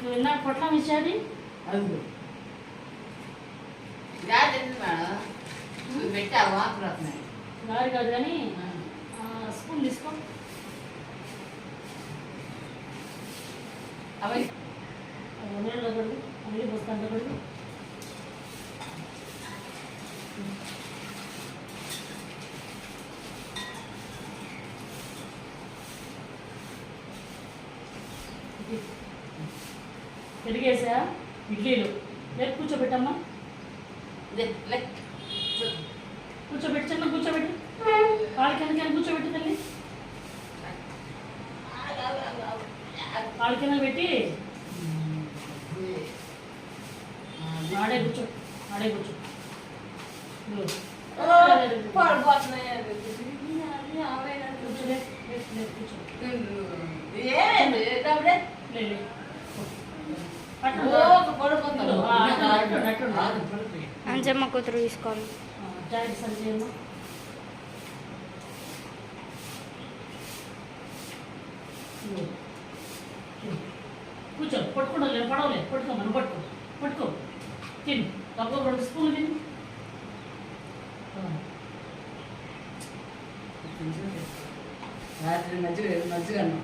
నీకు ఇందాక పొట్లం ఇచ్చేది అది గాలి మేడం? నువ్వు పెట్టావు? వస్తున్నాయి కాదు కానీ ఆ, స్పూన్ తీసుకో. అవి. నీళ్ళు కడుగు. పెరిగేసా ఇడ్లీలు. రేపు కూర్చోబెట్టమ్మా. కూర్చోబెట్టి చిన్న కూర్చోబెట్టి. కాళ్ళ కింద కూర్చోబెట్టి తల్లి? కింద పెట్టి ఆడే కూర్చో ఆడే కూర్చో. ఆవేదన. కూర్చో. అంజమ్మ కూతురు. ఇదిగో. కూర్చో పట్టుకుంటా లేదు పడవలే పట్టుకో మనం పట్టుకో పట్టుకో తిను తక్కువ రెండు స్పూన్లు తిను ఆ. రాత్రి మజ్జిగ అన్నం